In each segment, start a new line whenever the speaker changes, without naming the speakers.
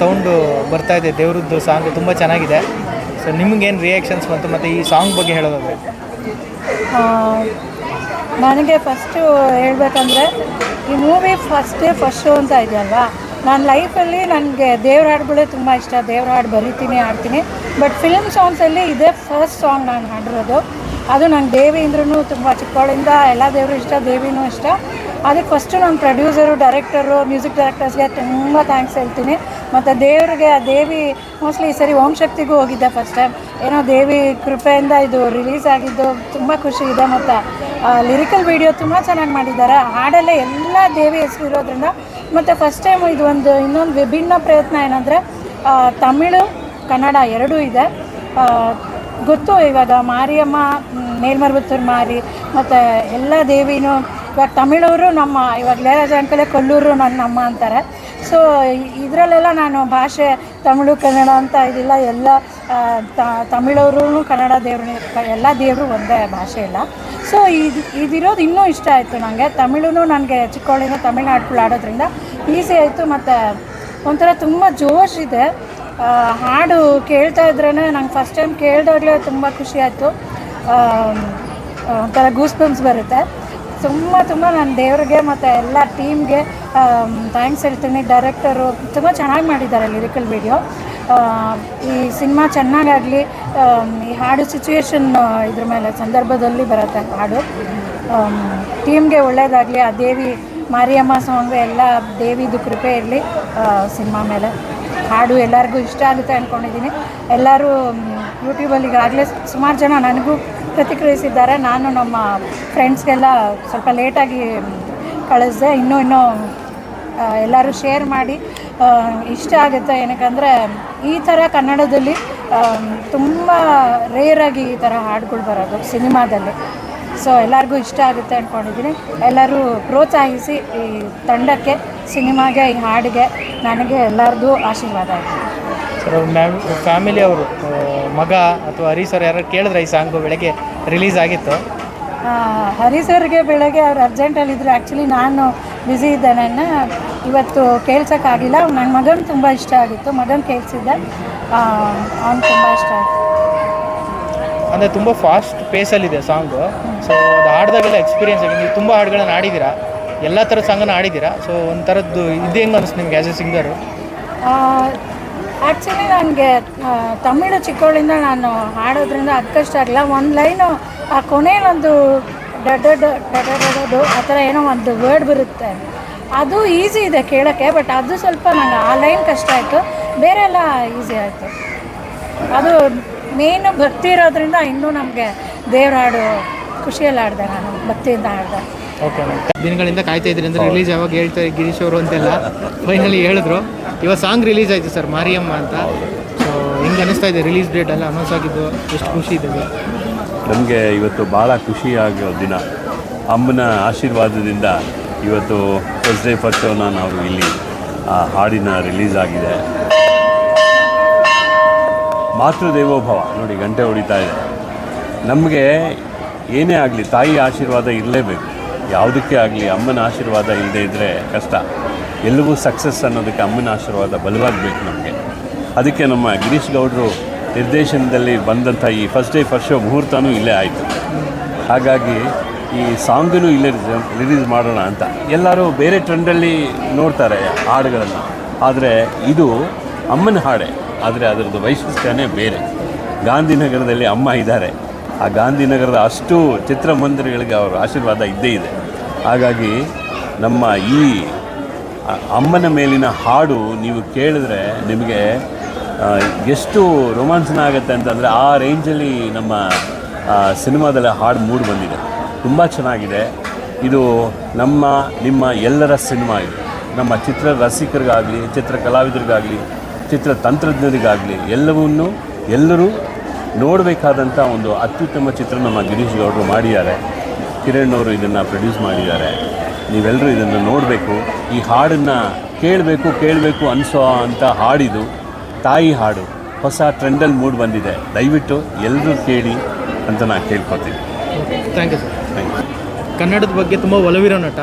Sound ಬರ್ತಾ ಇದೆ, ದೇವ್ರದ್ದು ಸಾಂಗ್ ತುಂಬ ಚೆನ್ನಾಗಿದೆ. ಸೊ ನಿಮ್ಗೇನು ರಿಯಾಕ್ಷನ್ಸ್ ಬಂತು ಮತ್ತು ಈ ಸಾಂಗ್ ಬಗ್ಗೆ ಹೇಳೋದಾದ್ರೆ?
ನನಗೆ ಫಸ್ಟು ಹೇಳಬೇಕಂದ್ರೆ, ಈ ಮೂವಿ ಫಸ್ಟ್ ಫಸ್ಟ್ ಶೋ ಅಂತ ಇದೆಯಲ್ವಾ ನನ್ನ ಲೈಫಲ್ಲಿ ನನಗೆ ದೇವ್ರ ಹಾಡುಗಳೇ ತುಂಬ ಇಷ್ಟ. ದೇವ್ರ ಹಾಡು ಬರಿತೀನಿ, ಹಾಡ್ತೀನಿ. ಬಟ್ ಫಿಲ್ಮ್ ಸಾಂಗ್ಸಲ್ಲಿ ಇದೇ ಫಸ್ಟ್ ಸಾಂಗ್ ನಾನು ಹಾಡಿರೋದು. ಅದು ನಂಗೆ ದೇವಿ ಅಂದ್ರೂ ತುಂಬ ಚಿಕ್ಕವಳಿಂದ ಎಲ್ಲ ದೇವರು ಇಷ್ಟ, ದೇವಿನೂ ಇಷ್ಟ. ಅದಕ್ಕೆ ಫಸ್ಟು ನನ್ನ ಪ್ರೊಡ್ಯೂಸರು ಡೈರೆಕ್ಟರು ಮ್ಯೂಸಿಕ್ ಡೈರೆಕ್ಟರ್ಸ್ಗೆ ತುಂಬ ಥ್ಯಾಂಕ್ಸ್ ಹೇಳ್ತೀನಿ. ಮತ್ತು ದೇವರಿಗೆ, ಆ ದೇವಿ ಮೋಸ್ಟ್ಲಿ ಈ ಸರಿ ಓಂ ಶಕ್ತಿಗೂ ಹೋಗಿದ್ದೆ ಫಸ್ಟ್ ಟೈಮ್ ಏನೋ ದೇವಿ ಕೃಪೆಯಿಂದ ಇದು ರಿಲೀಸ್ ಆಗಿದ್ದು ತುಂಬ ಖುಷಿ ಇದೆ ಮತ್ತು ಲಿರಿಕಲ್ ವಿಡಿಯೋ ತುಂಬ ಚೆನ್ನಾಗಿ ಮಾಡಿದ್ದಾರೆ. ಹಾಡಲ್ಲೇ ಎಲ್ಲ ದೇವಿ ಹೆಸರು ಇರೋದ್ರಿಂದ ಮತ್ತು ಫಸ್ಟ್ ಟೈಮ್ ಇದು ಒಂದು ಇನ್ನೊಂದು ವಿಭಿನ್ನ ಪ್ರಯತ್ನ ಏನಂದರೆ ತಮಿಳು, ಕನ್ನಡ ಎರಡೂ ಇದೆ. ಗೊತ್ತು ಇವಾಗ ಮಾರಿಯಮ್ಮ ಮೇಲ್ಮರ್ಬತ್ತೂರು ಮಾರಿ, ಮತ್ತು ಎಲ್ಲ ದೇವಿನೂ ಇವಾಗ ತಮಿಳವರು ನಮ್ಮ ಇವಾಗ ಲೇರಾಜ ಅಂಕಲೆ ಕೊಲ್ಲೂರು ನನ್ನ ಅಮ್ಮ ಅಂತಾರೆ. ಸೊ ಇದರಲ್ಲೆಲ್ಲ ನಾನು ಭಾಷೆ, ತಮಿಳು, ಕನ್ನಡ ಅಂತ ಇದಿಲ್ಲ. ಎಲ್ಲ ತಮಿಳವ್ರೂ ಕನ್ನಡ ದೇವ್ರ ಎಲ್ಲ ದೇವರು ಒಂದೇ ಭಾಷೆ ಇಲ್ಲ ಸೊ ಇದು, ಇದಿರೋದು ಇನ್ನೂ ಇಷ್ಟ ಆಯಿತು ನನಗೆ ತಮಿಳುನು ನನಗೆ ಚಿಕ್ಕವಳಿಂದ ತಮಿಳು ಹಾಡ್ಗಳು ಆಡೋದ್ರಿಂದ ಈಸಿ ಆಯಿತು. ಮತ್ತು ಒಂಥರ ತುಂಬ ಜೋಶ್ ಇದೆ. ಹಾಡು ಕೇಳ್ತಾ ಇದ್ರೇ ನಂಗೆ ಫಸ್ಟ್ ಟೈಮ್ ಕೇಳಿದಾಗಲೇ ತುಂಬ ಖುಷಿ ಆಯಿತು. ಒಂಥರ ಗೂಸ್ ಬಂಪ್ಸ್ ಬರುತ್ತೆ. ತುಂಬ ತುಂಬ ನಾನು ದೇವ್ರಿಗೆ ಮತ್ತು ಎಲ್ಲ ಟೀಮ್ಗೆ ಥ್ಯಾಂಕ್ಸ್ ಹೇಳ್ತೀನಿ. ಡೈರೆಕ್ಟರು ತುಂಬ ಚೆನ್ನಾಗಿ ಮಾಡಿದ್ದಾರೆ ಲಿರಿಕಲ್ ವಿಡಿಯೋ ಈ ಸಿನಿಮಾ ಚೆನ್ನಾಗಾಗಲಿ ಈ ಹಾಡು ಸಿಚುವೇಶನ್ ಇದ್ರ ಮೇಲೆ ಸಂದರ್ಭದಲ್ಲಿ ಬರುತ್ತೆ ಹಾಡು. ಟೀಮ್ಗೆ ಒಳ್ಳೆಯದಾಗಲಿ ಆ ದೇವಿ ಮಾರಿಯಮ್ಮ ಸಾಂಗ್ ಎಲ್ಲ ದೇವಿದು ಕೃಪೆ ಇರಲಿ ಸಿನಿಮಾ ಮೇಲೆ. ಹಾಡು ಎಲ್ಲರಿಗೂ ಇಷ್ಟ ಆಗುತ್ತೆ ಅಂದ್ಕೊಂಡಿದ್ದೀನಿ ಎಲ್ಲರೂ ಯೂಟ್ಯೂಬಲ್ಲಿ ಈಗಾಗಲೇ ಸುಮಾರು ಜನ ನನಗೂ ಪ್ರತಿಕ್ರಿಯಿಸಿದ್ದಾರೆ. ನಾನು ನಮ್ಮ ಫ್ರೆಂಡ್ಸ್ಗೆಲ್ಲ ಸ್ವಲ್ಪ ಲೇಟಾಗಿ ಕಳಿಸ್ದೆ, ಇನ್ನೂ ಇನ್ನೂ ಎಲ್ಲರೂ ಶೇರ್ ಮಾಡಿ ಇಷ್ಟ ಆಗುತ್ತೆ. ಏನಕ್ಕಂದರೆ, ಈ ಥರ ಕನ್ನಡದಲ್ಲಿ ತುಂಬ ರೇರಾಗಿ ಈ ಥರ ಹಾಡುಗಳು ಬರೋದು ಸಿನಿಮಾದಲ್ಲಿ. ಸೊ ಎಲ್ಲರಿಗೂ ಇಷ್ಟ ಆಗುತ್ತೆ ಅಂದ್ಕೊಂಡಿದ್ದೀನಿ ಎಲ್ಲರೂ ಪ್ರೋತ್ಸಾಹಿಸಿ ಈ ತಂಡಕ್ಕೆ, ಸಿನಿಮಾಗೆ, ಈ ಹಾಡಿಗೆ ನನಗೆ ಎಲ್ಲರದ್ದು ಆಶೀರ್ವಾದ ಆಯಿತು
ಸರ್ ಫ್ಯಾಮಿಲಿ ಅವರು ಮಗ ಅಥವಾ ಹರಿ ಸರ್ ಯಾರು ಕೇಳಿದ್ರೆ ಈ ಸಾಂಗು ಬೆಳಗ್ಗೆ ರಿಲೀಸ್ ಆಗಿತ್ತು.
ಹರಿ ಸರ್ಗೆ ಬೆಳಗ್ಗೆ ಅವ್ರು ಅರ್ಜೆಂಟಲ್ಲಿದ್ದರು ಆ್ಯಕ್ಚುಲಿ ನಾನು ಬ್ಯುಸಿ ಇದ್ದೆ ನನ್ನ ಇವತ್ತು ಕೇಳ್ಸೋಕ್ಕಾಗಿಲ್ಲ. ನನ್ನ ಮಗನ ತುಂಬ ಇಷ್ಟ ಆಗಿತ್ತು. ಮಗನ ಕೇಳಿಸಿದ್ದೆ. ಅವ್ನು ತುಂಬ ಇಷ್ಟ ಆಯಿತು.
ಅಂದರೆ ತುಂಬ ಫಾಸ್ಟ್ ಪೇಸಲ್ಲಿದೆ ಸಾಂಗು ಸೊ ಅದು ಹಾಡ್ದಾಗೆಲ್ಲ ಎಕ್ಸ್ಪೀರಿಯನ್ಸ್ ಆಗಿದೆ ನೀವು ತುಂಬ ಹಾಡುಗಳನ್ನ ಆಡಿದ್ದೀರಾ ಎಲ್ಲ ಥರದ ಸಾಂಗನ್ನು ಆಡಿದ್ದೀರಾ ಸೊ ಒಂಥರದ್ದು ಇದು ಹೆಂಗೆ ಅನಿಸ್ತು ನಿಮ್ಗೆ ಆ್ಯಸ್ ಎ ಸಿಂಗರು
ಆ್ಯಕ್ಚುಲಿ ನನಗೆ ತಮಿಳು ಚಿಕ್ಕವಳಿಂದ ನಾನು ಹಾಡೋದ್ರಿಂದ ಅದು ಕಷ್ಟ ಆಗಲ್ಲ ಒಂದು ಲೈನು, ಆ ಕೊನೆಯಲ್ಲೊಂದು ಡಡ್ ಡಡಡು ಆ ಥರ ಏನೋ ಒಂದು ವರ್ಡ್ ಬರುತ್ತೆ. ಅದು ಈಸಿ ಇದೆ ಕೇಳೋಕ್ಕೆ ಬಟ್ ಅದು ಸ್ವಲ್ಪ ನನಗೆ ಆ ಲೈನ್ ಕಷ್ಟ ಆಯಿತು. ಬೇರೆ ಎಲ್ಲ ಈಸಿ ಆಯಿತು. ಅದು ಮೇನು ಭಕ್ತಿ ಇರೋದ್ರಿಂದ ಇನ್ನೂ ನಮಗೆ ದೇವ್ರ ಹಾಡು, ಖುಷಿಯಲ್ಲಿ ಆಡಿದೆ ನಾನು, ಭಕ್ತಿಯಿಂದ ಹಾಡಿದೆ.
ಓಕೆ ದಿನಗಳಿಂದ ಕಾಯ್ತಾ ಇದ್ರಿ ಅಂದ್ರೆ ರಿಲೀಸ್ ಯಾವಾಗ ಹೇಳ್ತಾರೆ ಗಿರೀಶ್ ಅವರು ಅಂತೆಲ್ಲ ಫೈನಲಿ ಹೇಳಿದ್ರು. ಇವಾಗ ಸಾಂಗ್ ರಿಲೀಸ್ ಆಯಿತು ಸರ್ ಮಾರಿಯಮ್ಮ ಅಂತ. ಸೊ ಹಿಂಗೆ ಅನಿಸ್ತಾ ಇದೆ ರಿಲೀಸ್ ಡೇಟ್ ಎಲ್ಲ? ಅನೌನ್ಸ್ ಆಗಿದ್ದು ಎಷ್ಟು ಖುಷಿ ಇದೆ
ನಮಗೆ ಇವತ್ತು ಭಾಳ ಖುಷಿಯಾಗೋ ದಿನ. ಅಮ್ಮನ ಆಶೀರ್ವಾದದಿಂದ ಇವತ್ತು ಫಸ್ಟ್ ಡೇ ಫಸ್ಟ್ ಶೋನ ನಾವು ಇಲ್ಲಿ, ಆ, ಹಾಡಿನ ರಿಲೀಸ್ ಆಗಿದೆ. ಮಾತೃದೇವೋಭವ ನೋಡಿ, ಗಂಟೆ ಹೊಡಿತಾ ಇದೆ. ನಮಗೆ ಏನೇ ಆಗಲಿ ತಾಯಿ ಆಶೀರ್ವಾದ ಇರಲೇಬೇಕು. ಯಾವುದಕ್ಕೆ ಆಗಲಿ ಅಮ್ಮನ ಆಶೀರ್ವಾದ ಇಲ್ಲದೇ ಇದ್ದರೆ ಕಷ್ಟ. ಎಲ್ಲವೂ ಸಕ್ಸಸ್ ಅನ್ನೋದಕ್ಕೆ ಅಮ್ಮನ ಆಶೀರ್ವಾದ ಬಲವಾಗಬೇಕು ನಮಗೆ. ಅದಕ್ಕೆ ನಮ್ಮ ಗಿರೀಶ್ ಗೌಡರು ನಿರ್ದೇಶನದಲ್ಲಿ ಬಂದಂಥ ಈ ಫಸ್ಟ್ ಡೇ ಫಸ್ಟ್ ಶೋ ಮುಹೂರ್ತನೂ ಇಲ್ಲೇ ಆಯಿತು. ಹಾಗಾಗಿ ಈ ಸಾಂಗನ್ನು ಇಲ್ಲೇ ರಿಲೀಸ್ ಮಾಡೋಣ ಅಂತ. ಎಲ್ಲರೂ ಬೇರೆ ಟ್ರೆಂಡಲ್ಲಿ ನೋಡ್ತಾರೆ ಹಾಡುಗಳನ್ನು. ಆದರೆ ಇದು ಅಮ್ಮನ ಹಾಡೆ. ಆದರೆ ಅದರದ್ದು ವೈಶಿಷ್ಟ್ಯನೇ ಬೇರೆ. ಗಾಂಧಿನಗರದಲ್ಲಿ ಅಮ್ಮ ಇದ್ದಾರೆ. ಆ ಗಾಂಧಿನಗರದ ಅಷ್ಟು ಚಿತ್ರಮಂದಿರಗಳಿಗೆ ಅವರ ಆಶೀರ್ವಾದ ಇದ್ದೇ ಇದೆ. ಹಾಗಾಗಿ ನಮ್ಮ ಈ ಅಮ್ಮನ ಮೇಲಿನ ಹಾಡು ನೀವು ಕೇಳಿದ್ರೆ ನಿಮಗೆ ಎಷ್ಟು ರೋಮಾಂಚನ ಆಗುತ್ತೆ ಅಂತಂದರೆ ಆ ರೇಂಜಲ್ಲಿ ನಮ್ಮ ಸಿನಿಮಾದಲ್ಲಿ ಹಾಡು ಮೂಡಿ ಬಂದಿದೆ. ತುಂಬ ಚೆನ್ನಾಗಿದೆ. ಇದು ನಮ್ಮ, ನಿಮ್ಮ ಎಲ್ಲರ ಸಿನಿಮಾ ಇದು. ನಮ್ಮ ಚಿತ್ರ ರಸಿಕರಿಗಾಗಲಿ, ಚಿತ್ರ ಕಲಾವಿದರಿಗಾಗಲಿ, ಚಿತ್ರ ತಂತ್ರಜ್ಞರಿಗಾಗಲಿ ಎಲ್ಲವನ್ನೂ ಎಲ್ಲರೂ ನೋಡಬೇಕಾದಂಥ ಒಂದು ಅತ್ಯುತ್ತಮ ಚಿತ್ರ ನಮ್ಮ ಗಿರೀಶ್ ಗೌಡರು ಮಾಡಿದ್ದಾರೆ. ಕಿರಣ್ ಅವರು ಇದನ್ನು ಪ್ರೊಡ್ಯೂಸ್ ಮಾಡಿದ್ದಾರೆ. ನೀವೆಲ್ಲರೂ ಇದನ್ನು ನೋಡಬೇಕು. ಈ ಹಾಡನ್ನು ಕೇಳಬೇಕು ಕೇಳಬೇಕು ಅನಿಸೋ ಅಂಥ ಹಾಡಿದು ತಾಯಿ ಹಾಡು ಹೊಸ ಟ್ರೆಂಡಲ್ಲಿ ಮೂಡ್ ಬಂದಿದೆ. ದಯವಿಟ್ಟು ಎಲ್ಲರೂ ಕೇಳಿ ಅಂತ ನಾನು ಕೇಳ್ಕೊತೀನಿ
thank you sir
thank you
ಕನ್ನಡದ ಬಗ್ಗೆ ತುಂಬ ಒಲವಿರೋ ನಟ.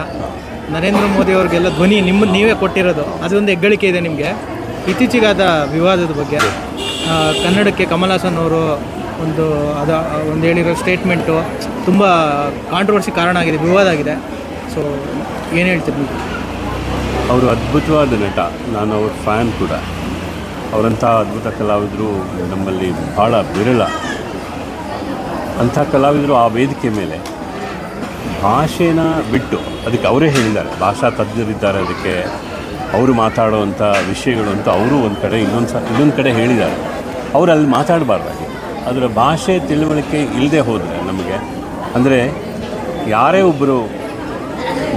ನರೇಂದ್ರ ಮೋದಿ ಅವ್ರಿಗೆಲ್ಲ ಧ್ವನಿ ನಿಮ್ಮ ನೀವೇ ಕೊಟ್ಟಿರೋದು. ಅದೊಂದು ಹೆಗ್ಗಳಿಕೆ ಇದೆ ನಿಮಗೆ. ಇತ್ತೀಚೆಗಾದ ವಿವಾದದ ಬಗ್ಗೆ. ಕನ್ನಡಕ್ಕೆ ಕಮಲ್ ಹಾಸನ್ ಅವರು ಒಂದು ಅದ, ಒಂದು ಹೇಳಿರೋ ಸ್ಟೇಟ್ಮೆಂಟು ತುಂಬ ಕಾಂಟ್ರವರ್ಸಿ ಕಾರಣ ಆಗಿದೆ, ವಿವಾದ ಆಗಿದೆ. ಸೊ ಏನು ಹೇಳ್ತೀರಿ
ಅವರು ಅದ್ಭುತವಾದ ನಟ. ನಾನು ಅವ್ರ ಫ್ಯಾನ್ ಕೂಡ. ಅವರಂಥ ಅದ್ಭುತ ಕಲಾವಿದರು ನಮ್ಮಲ್ಲಿ ಭಾಳ ವಿರಳ. ಅಂಥ ಕಲಾವಿದರು ಆ ವೇದಿಕೆ ಮೇಲೆ ಭಾಷೆನ ಬಿಟ್ಟು, ಅದಕ್ಕೆ ಅವರೇ ಹೇಳಿದ್ದಾರೆ. ಭಾಷಾ ತಜ್ಞರಿದ್ದಾರೆ, ಅದಕ್ಕೆ ಅವರು ಮಾತಾಡುವಂಥ ವಿಷಯಗಳು ಅಂತ ಅವರು ಒಂದು ಕಡೆ ಇನ್ನೊಂದು ಸ ಇನ್ನೊಂದು ಕಡೆ ಹೇಳಿದ್ದಾರೆ. ಅವರು ಅಲ್ಲಿ ಮಾತಾಡಬಾರ್ದಾಗಿ ಅದರ ಭಾಷೆ ತಿಳುವಳಿಕೆ ಇಲ್ಲದೆ ಹೋದರೆ ನಮಗೆ, ಅಂದರೆ ಯಾರೇ ಒಬ್ಬರು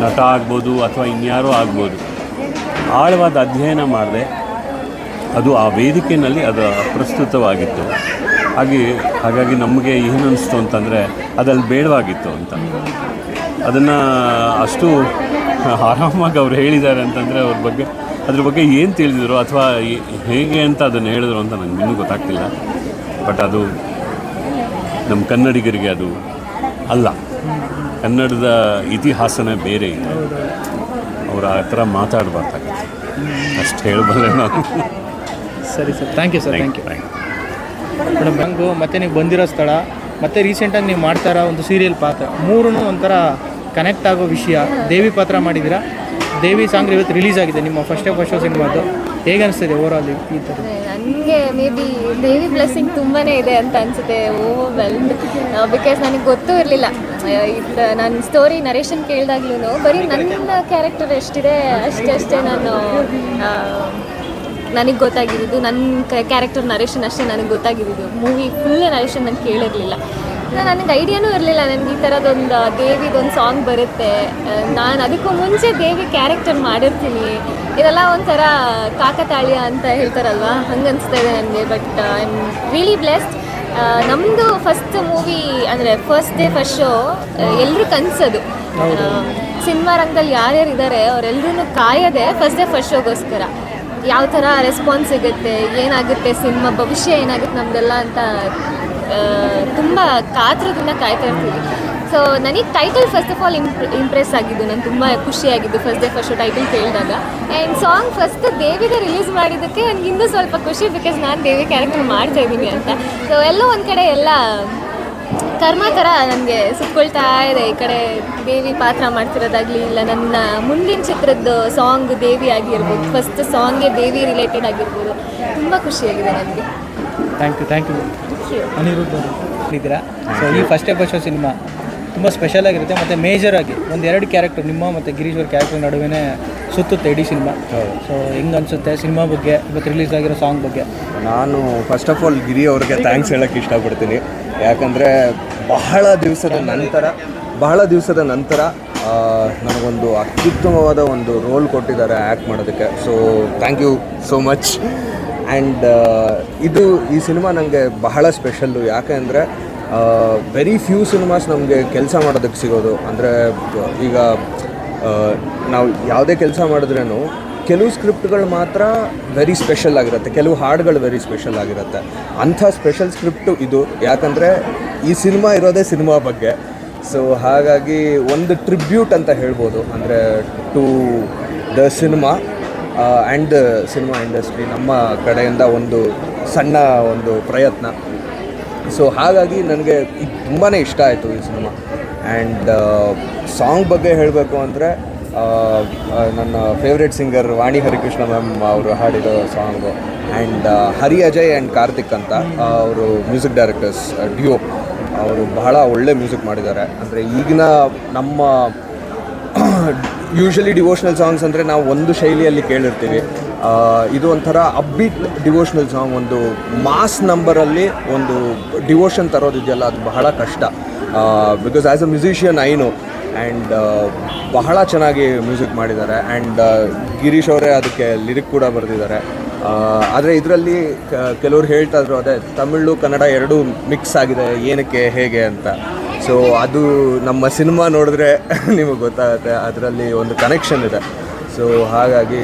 ನಟ ಆಗ್ಬೋದು ಅಥವಾ ಇನ್ಯಾರೋ ಆಗ್ಬೋದು, ಆಳವಾದ ಅಧ್ಯಯನ ಮಾಡಿದೆ ಅದು ಆ ವೇದಿಕೆಯಲ್ಲಿ ಅದು ಪ್ರಸ್ತುತವಾಗಿತ್ತು. ಹಾಗೆ, ಹಾಗಾಗಿ ನಮಗೆ ಏನು ಅಂತಂದರೆ ಅದಲ್ಲಿ ಬೇಡವಾಗಿತ್ತು ಅಂತ. ಅದನ್ನು ಅಷ್ಟು ಆರಾಮಾಗಿ ಅವ್ರು ಹೇಳಿದ್ದಾರೆ ಅಂತಂದರೆ ಅವ್ರ ಬಗ್ಗೆ ಅದ್ರ ಬಗ್ಗೆ ಏನು ತಿಳಿದಿದ್ರು ಅಥವಾ ಹೇಗೆ ಅಂತ ಅದನ್ನು ಹೇಳಿದ್ರು ಅಂತ ನನಗೆ ಇನ್ನೂ ಗೊತ್ತಾಗ್ತಿಲ್ಲ. ಬಟ್ ಅದು ನಮ್ಮ ಕನ್ನಡಿಗರಿಗೆ ಅದು ಅಲ್ಲ. ಕನ್ನಡದ ಇತಿಹಾಸನೇ ಬೇರೆ ಇದೆ. ಅವರು ಆ ಥರ ಮಾತಾಡಬಾರ್ದಾಗುತ್ತೆ. ಅಷ್ಟು ಹೇಳಬಲ್ಲೆ ನಾನು.
ಸರಿ sir thank you sir thank you madam ಬಂಗು ಮತ್ತು ನೀವು ಬಂದಿರೋ ಸ್ಥಳ ಮತ್ತು ರೀಸೆಂಟಾಗಿ ನೀವು ಮಾಡ್ತಾರ ಒಂದು ಸೀರಿಯಲ್ ಪಾತ್ರ ಮೂರೂ ಒಂಥರ ಕನೆಕ್ಟ್ ಆಗೋ ವಿಷಯ. ದೇವಿ ಪಾತ್ರ ಮಾಡಿದ್ದೀರಾ? ದೇವಿ ಸಾಂಗ್ ಇವತ್ತು ರಿಲೀಸ್ ಆಗಿದೆ, ನಿಮ್ಮ ಫಸ್ಟ್ ಫಸ್ಟ್ ಶೋ ಸಿನಿಮಾದು ಹೇಗೆ ಅನಿಸ್ತಿದೆ ಓವರಾಲ್ ಈ ಥರ?
ನನಗೆ ಮೇ ಬಿ ದೇವಿ ಬ್ಲೆಸ್ಸಿಂಗ್ ತುಂಬಾ ಇದೆ ಅಂತ ಅನಿಸುತ್ತೆ ಓವರ್ವೆಲ್ಡ್ ಬಿಕಾಸ್ ನನಗೆ ಗೊತ್ತೂ ಇರಲಿಲ್ಲ. ಇದು ನನ್ನ ಸ್ಟೋರಿ ನರೇಶನ್ ಕೇಳಿದಾಗ್ಲೂ ಬರೀ ನನ್ನ ಕ್ಯಾರೆಕ್ಟರ್ ಎಷ್ಟಿದೆ ಅಷ್ಟೇ ನಾನು ನನಗೆ ಗೊತ್ತಾಗಿದ್ದು ನನ್ನ ಕ್ಯಾರೆಕ್ಟರ್ ನರೇಶನ್ ಅಷ್ಟೇ ನನಗೆ ಗೊತ್ತಾಗಿದ್ದು ಮೂವಿ ಫುಲ್ ನರೇಶನ್ ನಾನು ಕೇಳಿರಲಿಲ್ಲ. ನನಗೆ ಐಡಿಯಾನೂ ಇರಲಿಲ್ಲ. ನನಗೆ ಈ ಥರದೊಂದು ದೇವಿದೊಂದು ಸಾಂಗ್ ಬರುತ್ತೆ. ನಾನು ಅದಕ್ಕೂ ಮುಂಚೆ ದೇವಿ ಕ್ಯಾರೆಕ್ಟರ್ ಮಾಡಿರ್ತೀನಿ. ಇದೆಲ್ಲ ಒಂಥರ ಕಾಕತಾಳೀಯ ಅಂತ ಹೇಳ್ತಾರಲ್ವಾ? ಹಂಗೆ ಅನಿಸ್ತಾ ಇದೆ ನನಗೆ but I am really blessed ನಮ್ಮದು ಫಸ್ಟ್ ಮೂವಿ ಅಂದರೆ ಫಸ್ಟ್ ಡೇ ಫಸ್ಟ್ ಶೋ ಎಲ್ಲರೂ ಕನ್ಸೋದು. ಸಿನಿಮಾ ರಂಗದಲ್ಲಿ ಯಾರ್ಯಾರು ಇದ್ದಾರೆ ಅವರೆಲ್ಲರೂ ಕಾಯೋದೆ ಫಸ್ಟ್ ಡೇ ಫಸ್ಟ್ ಶೋಗೋಸ್ಕರ ಯಾವ ಥರ ರೆಸ್ಪಾನ್ಸ್ ಸಿಗುತ್ತೆ ಏನಾಗುತ್ತೆ ಸಿನಿಮಾ ಭವಿಷ್ಯ ಏನಾಗುತ್ತೆ ನಮ್ದೆಲ್ಲ ಅಂತ ತುಂಬ ಕಾತ್ರದಿಂದ ಕಾಯ್ತಾ ಇರ್ತೀವಿ. ಸೊ ನನಗೆ title first of all impress ಆಗಿದ್ದು ನಾನು ತುಂಬ ಖುಷಿಯಾಗಿದ್ದು ಫಸ್ಟ್ ಡೇ ಫಸ್ಟ್ ಟೈಟಲ್ ಕೇಳಿದಾಗ. ಆ್ಯಂಡ್ ಸಾಂಗ್ ಫಸ್ಟ್ ದೇವಿಗೆ ರಿಲೀಸ್ ಮಾಡಿದ್ದಕ್ಕೆ ನನಗೆ ಇನ್ನೂ ಸ್ವಲ್ಪ ಖುಷಿ ಬಿಕಾಸ್ ನಾನು ದೇವಿ ಕ್ಯಾರೆಕ್ಟರ್ ಮಾಡ್ತಾ ಇದ್ದೀನಿ ಅಂತ. ಸೊ ಎಲ್ಲೋ ಒಂದು ಕಡೆ ಎಲ್ಲ ಕರ್ಮ ಥರ ನನಗೆ ಸುತ್ಕೊಳ್ತಾ ಇದೆ. ಈ ಕಡೆ ದೇವಿ ಪಾತ್ರ ಮಾಡ್ತಿರೋದಾಗಲಿ, ಇಲ್ಲ ನನ್ನ ಮುಂದಿನ ಚಿತ್ರದ ಸಾಂಗ್ ದೇವಿ ಆಗಿರ್ಬೋದು ಫಸ್ಟ್ ಸಾಂಗೇ ದೇವಿ ರಿಲೇಟೆಡ್ ಆಗಿರ್ಬೋದು, ತುಂಬ ಖುಷಿಯಾಗಿದೆ ನನಗೆ
thank you thank you Aniruddha ಇದ್ದೀರಾ ಸೊ ಈ ಫಸ್ಟ್ ಫಸ್ಟ್ ಶೋ ಸಿನಿಮಾ ತುಂಬ ಸ್ಪೆಷಲ್ ಆಗಿರುತ್ತೆ ಮತ್ತು ಮೇಜರ್ ಆಗಿ ಒಂದು ಎರಡು ಕ್ಯಾರೆಕ್ಟರ್ ನಿಮ್ಮ ಮತ್ತು ಗಿರೀಶ್ ಅವ್ರ ಕ್ಯಾರೆಕ್ಟರ್ ನಡುವೆ ಸುತ್ತುತ್ತೆ ಇಡೀ ಸಿನಿಮಾ. ಸೊ ಹೆಂಗೆ ಅನ್ಸುತ್ತೆ ಸಿನಿಮಾ ಬಗ್ಗೆ ಇವತ್ತು ರಿಲೀಸ್ ಆಗಿರೋ ಸಾಂಗ್ ಬಗ್ಗೆ?
ನಾನು ಫಸ್ಟ್ ಆಫ್ ಆಲ್ ಗಿರಿ ಅವ್ರಿಗೆ ಥ್ಯಾಂಕ್ಸ್ ಹೇಳೋಕ್ಕೆ ಇಷ್ಟಪಡ್ತೀನಿ. ಯಾಕಂದರೆ ಬಹಳ ದಿವಸದ ನಂತರ ಬಹಳ ದಿವಸದ ನಂತರ ನನಗೊಂದು ಅತ್ಯುತ್ತಮವಾದ ಒಂದು ರೋಲ್ ಕೊಟ್ಟಿದ್ದಾರೆ ಆ್ಯಕ್ಟ್ ಮಾಡೋದಕ್ಕೆ. So thank you so much and ಇದು ಈ ಸಿನಿಮಾ ನನಗೆ ಬಹಳ ಸ್ಪೆಷಲ್ಲು ಯಾಕೆ ವೆರಿ ಫ್ಯೂ ಸಿನಿಮಾಸ್ ನಮಗೆ ಕೆಲಸ ಮಾಡೋದಕ್ಕೆ ಸಿಗೋದು. ಅಂದರೆ, ಈಗ ನಾವು ಯಾವುದೇ ಕೆಲಸ ಮಾಡಿದ್ರೂ ಕೆಲವು ಸ್ಕ್ರಿಪ್ಟ್ಗಳು ಮಾತ್ರ ವೆರಿ ಸ್ಪೆಷಲ್ ಆಗಿರುತ್ತೆ. ಕೆಲವು ಹಾಡುಗಳು ವೆರಿ ಸ್ಪೆಷಲ್ ಆಗಿರುತ್ತೆ. ಅಂಥ ಸ್ಪೆಷಲ್ ಸ್ಕ್ರಿಪ್ಟು ಇದು. ಯಾಕಂದರೆ, ಈ ಸಿನಿಮಾ ಇರೋದೇ ಸಿನಿಮಾ ಬಗ್ಗೆ. ಸೊ ಹಾಗಾಗಿ ಒಂದು ಟ್ರಿಬ್ಯೂಟ್ ಅಂತ ಹೇಳ್ಬೋದು. ಅಂದರೆ to the cinema and cinema industry ನಮ್ಮ ಕಡೆಯಿಂದ ಒಂದು ಸಣ್ಣ ಒಂದು ಪ್ರಯತ್ನ. ಸೊ ಹಾಗಾಗಿ ನನಗೆ ತುಂಬಾ ಇಷ್ಟ ಆಯಿತು ಈ ಸಿನಿಮಾ ಆ್ಯಂಡ್ ಸಾಂಗ್ ಬಗ್ಗೆ ಹೇಳಬೇಕು ಅಂದರೆ ನನ್ನ favourite singer Vani Harikrishna ma'am ಅವರು ಹಾಡಿರೋ song and Hari Ajay and Karthik ಅಂತ ಅವರು ಮ್ಯೂಸಿಕ್ ಡೈರೆಕ್ಟರ್ಸ್ ಡ್ಯೂ ಅವರು ಬಹಳ ಒಳ್ಳೆ ಮ್ಯೂಸಿಕ್ ಮಾಡಿದ್ದಾರೆ. ಅಂದರೆ ಈಗಿನ ನಮ್ಮ ಯೂಶಲಿ ಡಿವೋಷ್ನಲ್ ಸಾಂಗ್ಸ್ ಅಂದರೆ ನಾವು ಒಂದು ಶೈಲಿಯಲ್ಲಿ ಕೇಳಿರ್ತೀವಿ. ಇದು ಒಂಥರ ಅಬ್ಬಿಟ್ ಡಿವೋಷ್ನಲ್ ಸಾಂಗ್ ಒಂದು ಮಾಸ್ ನಂಬರಲ್ಲಿ ಒಂದು ಡಿವೋಷನ್ ತರೋದಿದೆಯಲ್ಲ ಅದು ಬಹಳ ಕಷ್ಟ. ಬಿಕಾಸ್ ಆ್ಯಸ್ ಅ ಮ್ಯೂಸಿಷಿಯನ್ ಐನು ಆ್ಯಂಡ್ ಬಹಳ ಚೆನ್ನಾಗಿ ಮ್ಯೂಸಿಕ್ ಮಾಡಿದ್ದಾರೆ. ಆ್ಯಂಡ್ ಗಿರೀಶ್ ಅವರೇ ಅದಕ್ಕೆ ಲಿರಿಕ್ ಕೂಡ ಬರೆದಿದ್ದಾರೆ. ಆದರೆ ಇದರಲ್ಲಿ ಕೆಲವರು ಹೇಳ್ತಾ ಇದ್ರು ಅದೇ, ತಮಿಳು ಕನ್ನಡ ಎರಡೂ ಮಿಕ್ಸ್ ಆಗಿದೆ, ಏನಕ್ಕೆ, ಹೇಗೆ ಅಂತ. ಸೊ ಅದು ನಮ್ಮ ಸಿನಿಮಾ ನೋಡಿದ್ರೆ ನಿಮಗೆ ಗೊತ್ತಾಗುತ್ತೆ, ಅದರಲ್ಲಿ ಒಂದು ಕನೆಕ್ಷನ್ ಇದೆ. ಸೊ ಹಾಗಾಗಿ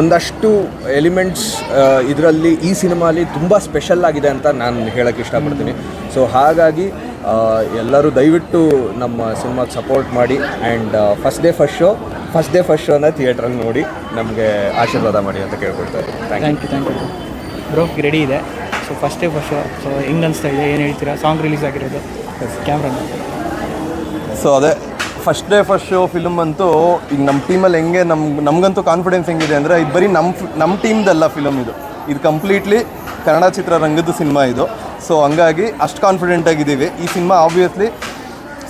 ಒಂದಷ್ಟು ಎಲಿಮೆಂಟ್ಸ್ ಇದರಲ್ಲಿ ಈ ಸಿನಿಮಾಲಿ ತುಂಬ ಸ್ಪೆಷಲ್ ಆಗಿದೆ ಅಂತ ನಾನು ಹೇಳೋಕ್ಕೆ ಇಷ್ಟಪಡ್ತೀನಿ. ಸೊ ಹಾಗಾಗಿ ಎಲ್ಲರೂ ದಯವಿಟ್ಟು ನಮ್ಮ ಸಿನಿಮಾಗೆ ಸಪೋರ್ಟ್ ಮಾಡಿ and first day first show first day first ಶೋನ ಥಿಯೇಟ್ರಲ್ಲಿ ನೋಡಿ ನಮಗೆ ಆಶೀರ್ವಾದ ಮಾಡಿ ಅಂತ ಇದ್ದೀನಿ. Thank you
thank you thank you ready ಇದೆ? ಸೊ ಡೇ ಫಸ್ಟ್ ಸೊ ಹೆಂಗೆ ಅನಿಸ್ತಾ ಇದೆ ಏನು ಹೇಳ್ತೀರಾ? ಸಾಂಗ್ ರಿಲೀಸ್ ಆಗಿರೋದು. ಕ್ಯಾಮ್ರಾ
ಸೊ ಅದೇ first day first show film ಅಂತೂ ಈಗ ನಮ್ಮ ಟೀಮಲ್ಲಿ ಹೆಂಗೆ ನಮ್ಗೆ ನಮಗಂತೂ ಕಾನ್ಫಿಡೆನ್ಸ್ ಹೆಂಗಿದೆ ಅಂದರೆ ಇದು ಬರೀ ನಮ್ಮ ನಮ್ಮ ಟೀಮ್ದಲ್ಲ ಫಿಲಮ್ ಇದು. ಇದು ಕಂಪ್ಲೀಟ್ಲಿ ಕನ್ನಡ ಚಿತ್ರರಂಗದ ಸಿನಿಮಾ ಇದು. ಸೊ ಹಂಗಾಗಿ ಅಷ್ಟು ಕಾನ್ಫಿಡೆಂಟ್ ಆಗಿದ್ದೀವಿ. ಈ ಸಿನಿಮಾ ಆಬ್ವಿಯಸ್ಲಿ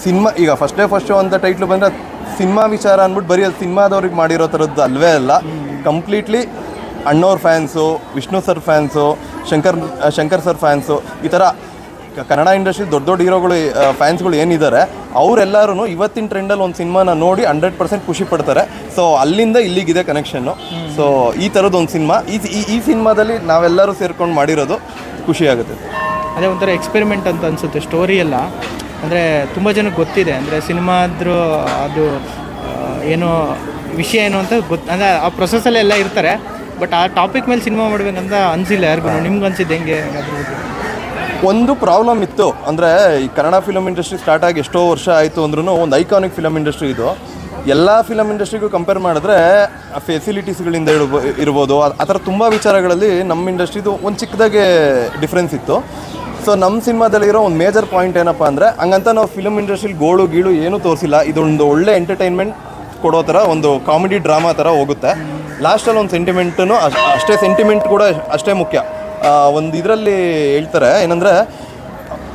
ಸಿನಿಮಾ ಈಗ ಫಸ್ಟ್ ಡೇ ಫಸ್ಟ್ ಶೋ ಅಂತ ಟೈಟ್ಲು ಬಂದರೆ ಸಿನಿಮಾ ವಿಚಾರ ಅಂದ್ಬಿಟ್ಟು ಬರೀ ಅದು ಸಿನಿಮಾದವ್ರಿಗೆ ಮಾಡಿರೋ ಥರದ್ದು ಅಲ್ವೇ ಅಲ್ಲ. ಕಂಪ್ಲೀಟ್ಲಿ ಅಣ್ಣವ್ರ fans Vishnu sir fans Shankar Shankar sir fans ಈ ಥರ ಕನ್ನಡ ಇಂಡಸ್ಟ್ರಿ ದೊಡ್ಡ ದೊಡ್ಡ ಹೀರೋಗಳು ಫ್ಯಾನ್ಸ್ಗಳು ಏನಿದ್ದಾರೆ ಅವರೆಲ್ಲರೂ ಇವತ್ತಿನ ಟ್ರೆಂಡಲ್ಲಿ ಒಂದು ಸಿನಿಮಾನ ನೋಡಿ ಹಂಡ್ರೆಡ್ ಪರ್ಸೆಂಟ್ ಖುಷಿ ಪಡ್ತಾರೆ. ಸೊ ಅಲ್ಲಿಂದ ಇಲ್ಲಿಗಿದೆ ಕನೆಕ್ಷನ್ನು ಸೊ ಈ ಥರದ್ದು ಒಂದು ಸಿನಿಮಾ, ಈ, ಈ- ಸಿನಿಮಾದಲ್ಲಿ ನಾವೆಲ್ಲರೂ ಸೇರ್ಕೊಂಡು ಮಾಡಿರೋದು ಖುಷಿಯಾಗುತ್ತೆ
ಅದೇ ಒಂಥರ ಎಕ್ಸ್ಪೆರಿಮೆಂಟ್ ಅಂತ ಅನಿಸುತ್ತೆ ಸ್ಟೋರಿ ಎಲ್ಲ. ಅಂದರೆ ತುಂಬ ಜನಕ್ಕೆ ಗೊತ್ತಿದೆ, ಅಂದರೆ ಸಿನಿಮಾದ್ರು ಅದು ಏನು ವಿಷಯ ಏನು ಅಂತ ಗೊತ್ತು ಅಂದರೆ ಆ ಪ್ರೊಸೆಸಲ್ಲೆಲ್ಲ ಇರ್ತಾರೆ. ಬಟ್ ಆ ಟಾಪಿಕ್ ಮೇಲೆ ಸಿನಿಮಾ ಮಾಡ್ಬೇಕಂತ ಅನಿಸಿಲ್ಲ ಯಾರಿಗೂ. ನಿಮ್ಗೆ ಅನ್ಸಿದ್ದು ಹೆಂಗೆ? ಅದ್ರ ಬಗ್ಗೆ.
ಒಂದು ಪ್ರಾಬ್ಲಮ್ ಇತ್ತು. ಅಂದರೆ ಈ ಕನ್ನಡ ಫಿಲಮ್ ಇಂಡಸ್ಟ್ರಿ ಸ್ಟಾರ್ಟ್ ಆಗಿ ಎಷ್ಟೋ ವರ್ಷ ಆಯಿತು ಅಂದ್ರೂ ಒಂದು ಐಕಾನಿಕ್ ಫಿಲಮ್ ಇಂಡಸ್ಟ್ರಿ ಇದು. ಎಲ್ಲ ಫಿಲಮ್ ಇಂಡಸ್ಟ್ರಿಗೂ ಕಂಪೇರ್ ಮಾಡಿದ್ರೆ ಫೆಸಿಲಿಟೀಸ್ಗಳಿಂದ ಇರ್ಬೋ ಇರ್ಬೋದು. ಆ- ಆ ಥರ ತುಂಬ ವಿಚಾರಗಳಲ್ಲಿ ನಮ್ಮ ಇಂಡಸ್ಟ್ರಿದು ಒಂದು ಚಿಕ್ಕದಾಗೆ ಡಿಫ್ರೆನ್ಸ್ ಇತ್ತು. ಸೊ ನಮ್ಮ ಸಿನಿಮಾದಲ್ಲಿರೋ ಒಂದು ಮೇಜರ್ ಪಾಯಿಂಟ್ ಏನಪ್ಪ ಅಂದರೆ ಹಂಗಂತ ನಾವು ಫಿಲಮ್ ಇಂಡಸ್ಟ್ರಿಲಿ ಗೋಳು ಗೀಳು ಏನೂ ತೋರಿಸಿಲ್ಲ. ಇದೊಂದು ಒಳ್ಳೆ ಎಂಟರ್ಟೈನ್ಮೆಂಟ್ ಕೊಡೋ ಥರ ಒಂದು ಕಾಮಿಡಿ ಡ್ರಾಮಾ ಥರ ಹೋಗುತ್ತೆ. ಲಾಸ್ಟಲ್ಲಿ ಒಂದು ಸೆಂಟಿಮೆಂಟನ್ನು ಅಷ್ಟೇ ಸೆಂಟಿಮೆಂಟ್ ಕೂಡ ಅಷ್ಟೇ ಮುಖ್ಯ. ಒಂದು ಇದರಲ್ಲಿ ಹೇಳ್ತಾರೆ, ಏನಂದರೆ,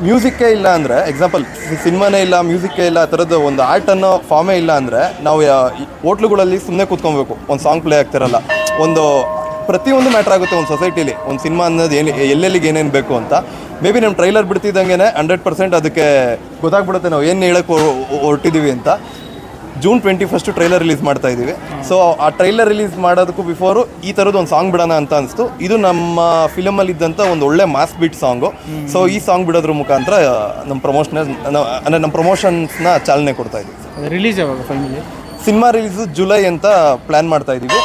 ಮ್ಯೂಸಿಕ್ಕೇ ಇಲ್ಲ ಅಂದರೆ ಎಕ್ಸಾಂಪಲ್ ಸಿನಿಮಾನೇ ಇಲ್ಲ, ಮ್ಯೂಸಿಕ್ಕೇ ಇಲ್ಲ, ಆ ಥರದ್ದು ಒಂದು ಆರ್ಟ್ ಅನ್ನೋ ಫಾರ್ಮೇ ಇಲ್ಲ ಅಂದರೆ, ನಾವು ಹೋಟ್ಲುಗಳಲ್ಲಿ ಸುಮ್ಮನೆ ಕೂತ್ಕೊಬೇಕು, ಒಂದು ಸಾಂಗ್ ಪ್ಲೇ ಆಗ್ತಿರಲ್ಲ. ಒಂದು ಪ್ರತಿಯೊಂದು ಮ್ಯಾಟ್ರ್ ಆಗುತ್ತೆ ಒಂದು ಸೊಸೈಟಿಲಿ ಒಂದು ಸಿನಿಮಾ ಅನ್ನೋದು ಏನು ಎಲ್ಲೆಲ್ಲಿಗೆ ಏನೇನು ಬೇಕು ಅಂತ. ಮೇ ಬಿ ನಮ್ಮ ಟ್ರೈಲರ್ ಬಿಡ್ತಿದ್ದಂಗೆ ಹಂಡ್ರೆಡ್ ಪರ್ಸೆಂಟ್ ಅದಕ್ಕೆ ಗೊತ್ತಾಗ್ಬಿಡುತ್ತೆ ನಾವು ಏನು ಹೇಳಕ್ಕೆ ಹೊರಟಿದ್ದೀವಿ ಅಂತ. June twenty first trailer release ಮಾಡ್ತಾ ಇದ್ದೀವಿ. ಸೊ ಆ ಟ್ರೈಲರ್ ರಿಲೀಸ್ ಮಾಡೋದಕ್ಕೂ ಬಿಫೋರು ಈ ಥರದ್ದು ಒಂದು ಸಾಂಗ್ ಬಿಡೋಣ ಅಂತ ಅನಿಸ್ತು. ಇದು ನಮ್ಮ ಫಿಲಮಲ್ಲಿ ಇದ್ದಂಥ ಒಂದು ಒಳ್ಳೆ ಮಾಸ್ ಬೀಟ್ ಸಾಂಗು ಸೊ ಈ ಸಾಂಗ್ ಬಿಡೋದ್ರ ಮುಖಾಂತರ ನಮ್ಮ ಪ್ರಮೋಷನ್ ಅಂದರೆ ನಮ್ಮ ಪ್ರಮೋಷನ್ಸ್ನ ಚಾಲನೆ ಕೊಡ್ತಾ ಇದ್ದೀವಿ.
ರಿಲೀಸ್ ಯಾವಾಗ ಫೈನಲಿ
ಸಿನಿಮಾ ರಿಲೀಸು ಜುಲೈ ಅಂತ ಪ್ಲ್ಯಾನ್ ಮಾಡ್ತಾ ಇದ್ದೀವಿ.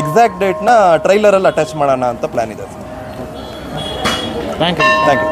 ಎಕ್ಸಾಕ್ಟ್ ಡೇಟ್ನ ಟ್ರೈಲರಲ್ಲಿ ಅಟ್ಯಾಚ್ ಮಾಡೋಣ ಅಂತ ಪ್ಲ್ಯಾನ್ ಇದೆ.
Thank you
thank you